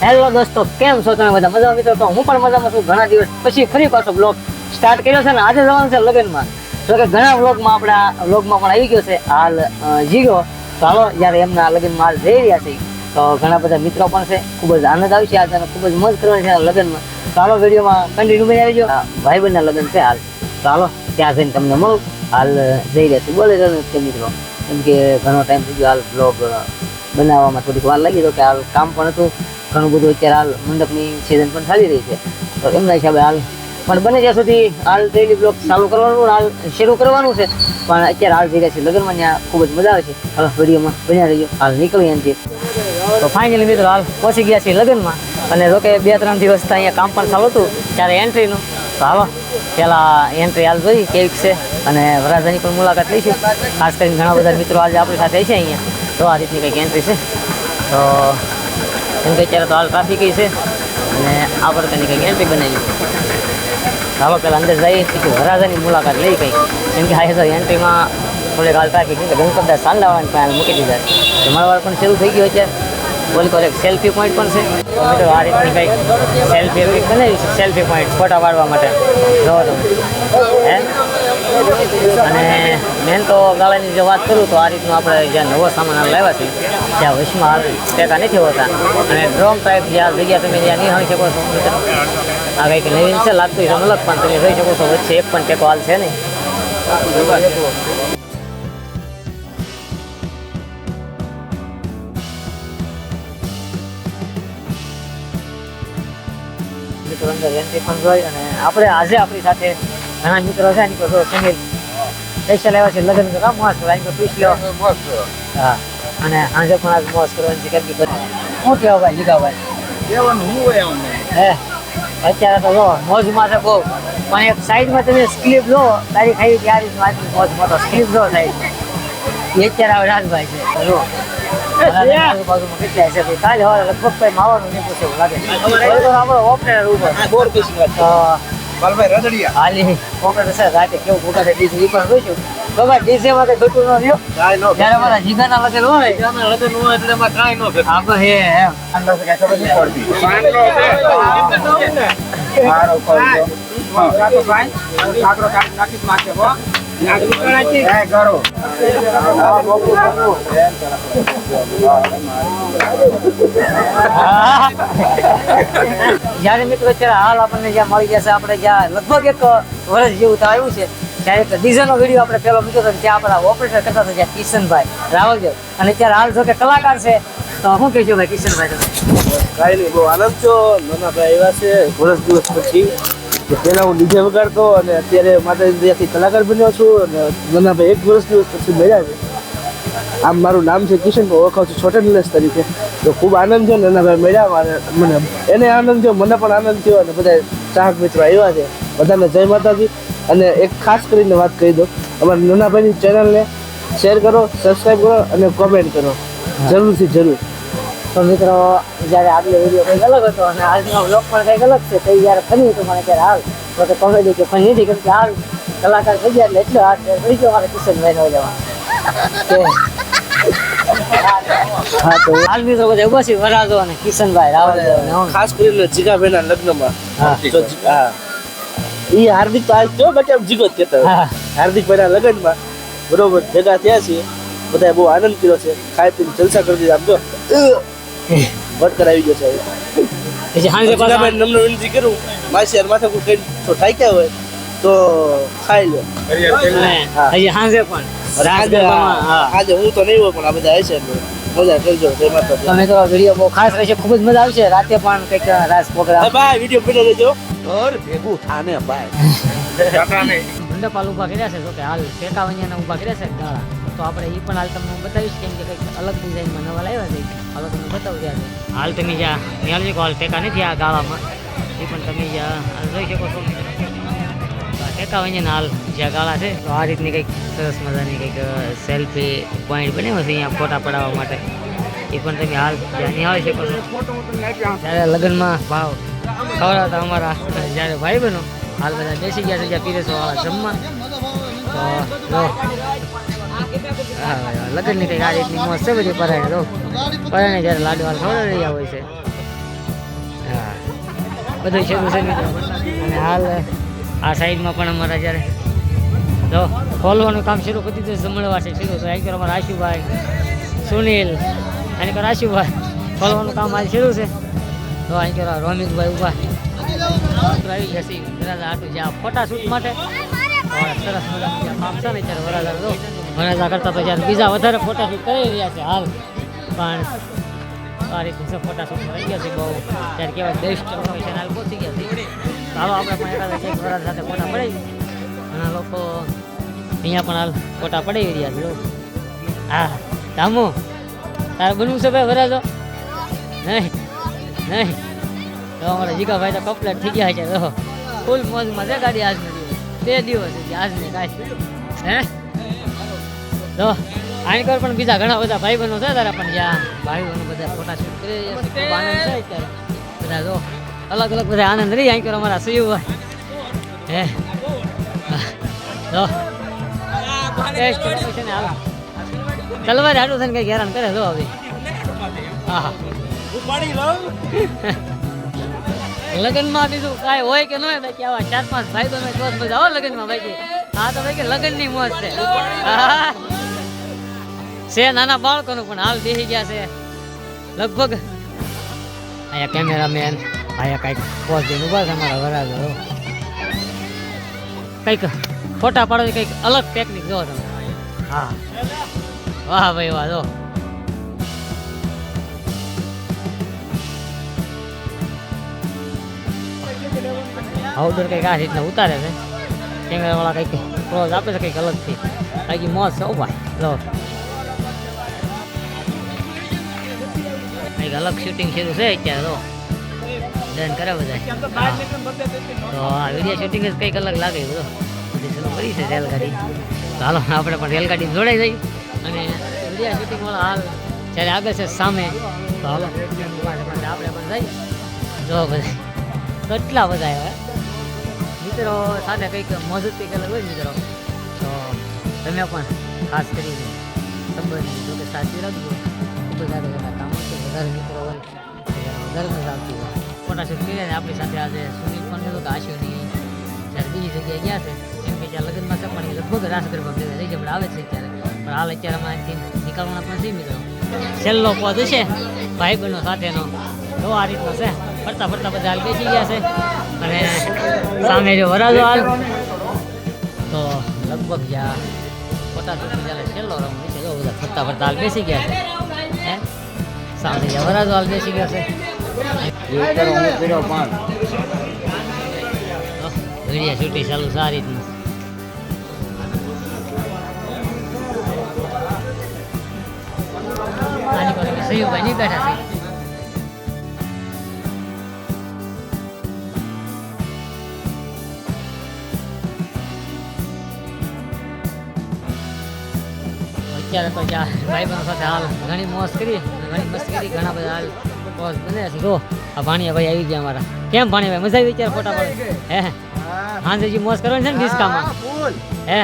Hello દોસ્તો, કેમ છો તમે બધા? મજામાં મિત્રો? તો હું પણ મજામાં છું. ઘણા દિવસ પછી ફરી પાછો બ્લોગ સ્ટાર્ટ કર્યો છે ને આજે જવાનું છે લગ્નમાં. તો કે ઘણા વ્લોગમાં આપણા વ્લોગમાં પણ આવી ગયો છે. હાલ જીરો તો હાલો, જ્યારે એમના લગ્નમાં હાલ જઈ રહ્યા છે તો ઘણા બધા મિત્રો પણ છે. ખૂબ જ આનંદ આવશે આજે ખૂબ જ મજ કરવાની છે લગ્નમાં. તો હાલો, વિડીયોમાં કન્ટિન્યુ બની આવી ભાઈ ભાઈબંધના લગ્ન છે હાલ. તો હાલો, ત્યાં જઈને તમને મળું. હાલ, જઈ રહ્યા છે બોલે છે મિત્રો, કેમ કે ઘણો ટાઈમ થઈ ગયો હાલ બ્લોગ બનાવવામાં થોડીક વાર લાગી. તો કે હાલ કામ પણ હતું. ઘણું બધું અત્યારે હાલ મંડપની સિઝન પણ ચાલી રહી છે. તો એમના હિસાબે હાલ પણ બને ત્યાં સુધી હાલ ડેલી બ્લોગ ચાલુ કરવાનું હાલ શરૂ કરવાનું છે. પણ અત્યારે હાલ થઈ રહ્યા છે લગ્નમાં ત્યાં ખૂબ જ મજા આવે છે. હાલ, વિડીયોમાં બન્યા રહીએ હાલ નીકળી એનથી તો ફાઇનલી મિત્રો હાલ પહોંચી ગયા છીએ લગ્નમાં. અને જો બે ત્રણ દિવસ અહીંયા કામ પણ ચાલુ હતું, ત્યારે એન્ટ્રીનું તો હાલો, પહેલાં એન્ટ્રી હાલ જોઈ કેવીક છે. અને વરાજાની પણ મુલાકાત લઈશું. ખાસ કરીને ઘણા બધા મિત્રો આજે આપણી સાથે છે અહીંયા. તો આ રીતની કંઈક એન્ટ્રી છે. તો કેમ કે અત્યારે તો હાલ ટ્રાફિક છે. અને આ પ્રકારની કંઈક એન્ટ્રી બનાવી ચાલો, પહેલાં અંદર જઈએ, પછી વરાજાની મુલાકાત લઈ કંઈ કેમ કે આ તો એન્ટ્રીમાં થોડીક હાલ ટ્રાફિક કેમ કે ગણપતદાસ સાંડાવાળાની પાસે મૂકી દીધા જમણવાર પણ શરૂ થઈ ગયો અત્યારે. બોલી કોલ એક સેલ્ફી પોઈન્ટ પણ છે. મિત્રો, આ રીતની કંઈક સેલ્ફી બનાવી છે સેલ્ફી પોઈન્ટ ફોટા પાડવા માટે. જોવો તમે. હે? અને મેન તો ગાળાની જે વાત કરું તો આ રીતનું આપણે જ્યાં નવો સામાન લાવ્યા છે, ત્યાં વશમાં ટેકા નથી હોતા. અને ડ્રોમ ટાઈપ જે આ જગ્યા તમે જ્યાં નહીં હોઈ શકો છો. મિત્રો આ કંઈક નવીન છે, લાગતું છે અલગ, પણ તમે જોઈ શકો છો, વચ્ચે એક પણ ટેકો હાલ છે નહીં. જોઈ અને આપણે આજે આપણી સાથે ઘણા મિત્રો છે એની પર સંગીત સ્પેશિયલ આવ્યા છે લગ્ન કરવા મસ્ત એની પર પૂછ લો હા અને આજે પણ આજ મોજ કરવાની છે કેમ કે શું કહેવા ભાઈ લીગાભાઈ હે અત્યારે તો જો મોજમાં છે બહુ. પણ એક સાઈડમાં તમે સ્લીપ લો તારી ખાઈ ત્યારે રીતનું આજની મોજમાં તો સ્લીપ લો સાઈડ એ અત્યારે હવે રાજભાઈ છે જો. આજુબાજુમાં કેટલા છે. ભાઈ કાલે હવે લગભગ કંઈ માવાનું નહીં પૂછે એવું લાગે. ઓપરેટર ઉપર. તો હાલી. ઓપરેટર છે રાતે કેવું ભૂકા ડીસી ઈ પણ જોઈશું તો ભાઈ ડીજે માં કઈ ઘટું ન રહ્યો જ્યારે મારા જીગાના લગન હોય. આપણે હે એમ. અંદર તો કાંઈ કાકી નહીં પડતી જ્યારે મિત્રો અત્યારે હાલ આપણને જ્યાં મળી જશે આપણે જ્યાં લગભગ એક વર્ષ જેવું તો આવ્યું છે ત્યારે એક ડીઝલનો વીડિયો આપણે પહેલો મૂક્યો હતો ત્યાં આપણા ઓપરેટર કરતા હતા, જ્યાં કિશનભાઈ રાવલદેવ. અને અત્યારે હાલ જો કે કલાકાર છે, તો શું કહેજો ભાઈ કિશનભાઈ તમે? કાંઈ નહીં, બહુ આનંદ છો. નાના ભાઈ આવ્યા છે, વર્ષ દિવસ પછી. પહેલા હું ડીજે વગાડતો અને અત્યારે માતાજી કલાકાર બન્યો છું અને મને એક વર્ષ દિવસ પછી મળ્યા છે આમ મારું નામ છે કિશન ઓળખાવ છું છોટા નિલેશ તરીકે. તો ખૂબ આનંદ છે નાના ભાઈ મળ્યા મારે મને એને આનંદ થયો, મને પણ આનંદ થયો અને બધા ચાહક મિત્રો આવ્યા છે. બધાને જય માતાજી. અને એક ખાસ કરીને વાત કહી દો અમારા નાના ભાઈની ચેનલને શેર કરો સબસ્ક્રાઈબ કરો અને કોમેન્ટ કરો. જરૂરથી જરૂર. તો મિત્રો જ્યારે આગલો વીડિયો કંઈક અલગ હતો અને આજનો બ્લોગ પણ કંઈક અલગ છે તો જ્યારે ફની તો મને ત્યારે હાલ તો કે કોમેડી કે ફની નથી કેમ કે હાલ કલાકાર થઈ ગયા એટલે એટલો હાથ પડી ગયો મારે કિશનભાઈ નો જવા હા તો હાલ મિત્રો બધા ઊભા છે વરાજો અને કિશનભાઈ રાવલ ખાસ કરીને જીગાભાઈના લગ્નમાં. હા. ઈ હાર્દિક તો આજ જો બાકી આમ જીગો જ કહેતા હાર્દિકભાઈના લગ્નમાં બરોબર ભેગા થયા છીએ. બધાએ બહુ આનંદ કર્યો છે. ખાઈ પીને જલસા કરી દીધા. આમ જો. વટ કરાવી ગયો છે પછી સાંજે પાછા નમ્ર વિનંતી કરું. મારી યાર માથે કોઈ કઈ તો થાક્યા હોય તો ખાઈ લો. હજી સાંજે પણ. આજે ગરબામાં, હા. આજે હું તો નહીં હોય પણ આ બધા હશે મજા કરજો જય માતાજી. તમે તો વીડિયો બહુ ખાસ રહેશે ખૂબ જ મજા આવશે. રાતે પણ કંઈક રાસ પ્રોગ્રામ. બાય વીડિયો બની લેજો ઘર ભેગું થાને બાય મંડપ હાલ ઊભા કર્યા છે કે હાલ ઊભા કર્યા છે ગાળા. તો આપણે એ પણ હાલ તમને હું બતાવીશ કેમ કે કંઈક અલગ ડિઝાઇનમાં નવા લાવ્યા છે. હાલો તમને બતાવું ત્યાં હાલ તમે જ્યાં નિહાળજી હાલ ટેકા નથી આ ગાળામાં? એ પણ તમે જ્યાં જોઈ શકો છો. ટેકા હોય ને હાલ જ્યાં ગાળા છે, તો આ રીતની કંઈક સરસ મજાની કંઈક સેલ્ફી પોઈન્ટ બનાવ્યો છે અહીંયા ફોટા પડાવવા માટે. એ પણ તમે હાલ જ્યાં નિહાળી શકો છો. ત્યારે લગ્નમાં ભાવ ખવડાવતા અમારા, જ્યારે ભાઈ બનો હાલ બધા બેસી ગયા છે જ્યાં પીરેસો જમવા. તો લગ્નની કંઈક આ રીતની મોજ છે બધી પરાયણ તો પરાણે જ્યારે લાડુ હાલ ખવડાવી રહ્યા હોય છે બધું શરૂ છે અને હાલ આ સાઈડમાં પણ અમારા જ્યારે જો ખોલવાનું કામ શરૂ કરી દીધું છે શરૂ તો કરો અમારા આશુભાઈ સુનિલ અને કરો આશુભાઈ ખોલવાનું કામ હાલ શરૂ છે તો અહીં કરો રોમિતભાઈ ઊભા તો આવી જશે વરાજા આટું જ્યાં ફોટા શૂટ માટે. સરસ મજાનું કામ છે ને ત્યારે વરાજા જો કરતા જ્યારે બીજા વધારે ફોટા શૂટ કરી રહ્યા છે હાલ. પણ આ રીતે ફોટાશૂટ થઈ ગયા છે બહુ. ત્યારે કહેવાય બેસ્ટ લોકેશન હાલ પહોંચી ગયા છે. ચાલો આપણે પણ એક વરાજ સાથે ફોટા પડાવી. ઘણા લોકો અહીંયા પણ હાલ ફોટા પડાવી રહ્યા છે. હા, ધામો, તારે બનવું છે ભાઈ વરાજો નહીં નહીં. તો અમારા જીગાભાઈ તો કમ્પ્લેટ થઈ ગયા છે. ફૂલ મોજમાં છે ગાડી આજનો બે દિવસ છે આજને કાંઈ હે? તો આઈકર પણ બીજા ઘણા બધા ભાઈ બહેનો છે તારા, પણ જ્યાં ભાઈ બહેનો બધા ફોટા શૂટ કરે છે બધા જો, અલગ અલગ બધા આનંદ રહી આઈકર કર અમારા સુયુભાઈ હે? તો ટેસ્ટ છે ને હાલ. તલવાર હાડું થઈને કઈ હેરાન કરે જો હવે હા લગ્નમાં બીજું કાંઈ હોય કે ન હોય બાકી આવા ચાર પાંચ ભાઈ બહેનો બધા આવે લગ્નમાં બાકી. હા તો ભાઈ કે લગ્નની મોજ છે. હા. છે નાના બાળકોનું પણ હાલ દેહી ગયા છે. લગભગ અહીંયા કેમેરામેન, અહીંયા કંઈક પોઝ દઈને ઊભા છે અમારા વરાજો. કંઈક ફોટા પાડવાની કંઈક અલગ ટેકનિક જો તમે. હા. વાહ ભાઈ, વાહ, જો. આઉટડોર કંઈક આ રીતના ઉતારે છે. કેમેરાવાળા કંઈક ક્લોઝ આપે છે કંઈક અલગથી. બાકી મોજ છે ઊભા જો. અલગ શૂટિંગ શરૂ છે અત્યારે તો. ડન કરે બધા. તો આ વીડિયો શૂટિંગ જ કંઈક અલગ લાગે બધો. બધી શરૂ કરી છે રેલગાડી. તો હાલો આપણે પણ રેલગાડી જોડાઈ જઈ. અને વીડિયો શૂટિંગ વાળો હાલ જ્યારે આગળ છે સામે તો હાલો. આપણે પણ જઈ. જો બધા. કેટલા બધા આવ્યા મિત્રો સાથે કંઈક મોજૂદ કંઈક અલગ હોય મિત્રો? તો તમે પણ ખાસ કરીને સંબંધ જો કે સાચવી રાખજો. ખૂબ જ કામ વધારે મિત્રો હોય વધારે મજા હોય. ફોટાશૂટ કર્યા ને આપણી સાથે આજે સુનિલ પણ કીધું કે આશુની જ્યારે બીજી જગ્યાએ ગયા છે કેમ કે જ્યાં લગ્નમાં છે, પણ એ લગભગ રાસ ગરબા ભેગા થઈ જમણે આવે છે અત્યારે. પણ હાલ અત્યારે અમારે અહીંથી નીકળવાના પણ છે મિત્રો. છેલ્લો પદ છે ભાઈ બહેનો સાથેનો. તો આ રીતનો છે. ફરતા ફરતા બધા હાલ બેસી ગયા છે. અને સામે જો વરાજો હાલ. તો લગભગ જ્યાં ફોટા શૂટિંગ ચાલે છેલ્લો રમ નીચે જો બધા ફરતા ફરતા હાલ બેસી ગયા છે. સામે જ્યાં વરાજો હાલ બેસી ગયા છે. વીડિયો શૂટિંગ ચાલુ સારી રીતનું. આની પર સયુભાઈ નહીં બેઠા છે. અત્યારે તો જ્યાં ભાઈબંધો સાથે હાલ ઘણી મોજ કરી ઘણી મસ્તી કરી ઘણા બધા હાલ મોજ બને છે. જો આ ભાણિયા ભાઈ આવી ગયા અમારા. કેમ ભાણિયા ભાઈ મજા આવી અત્યારે ફોટા પાડે હે હજી મોજ કરવાની છે ને ડિસ્કામાં? હે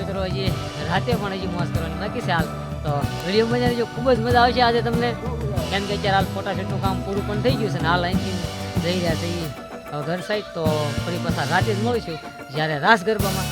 મિત્રો હજી રાતે પણ હજી મોજ કરવાની બાકી છે હાલ. તો વીડિયો મજા આવી ખૂબ જ મજા આવશે આજે તમને. કેમ કે અત્યારે હાલ ફોટા શૂટનું કામ પૂરું પણ થઈ ગયું છે ને હાલ અહીંથી જઈ રહ્યા છે ઘર સાઈડ તો ફરી પાછા રાતે જ મળીશું. જ્યારે રાસ ગરબામાં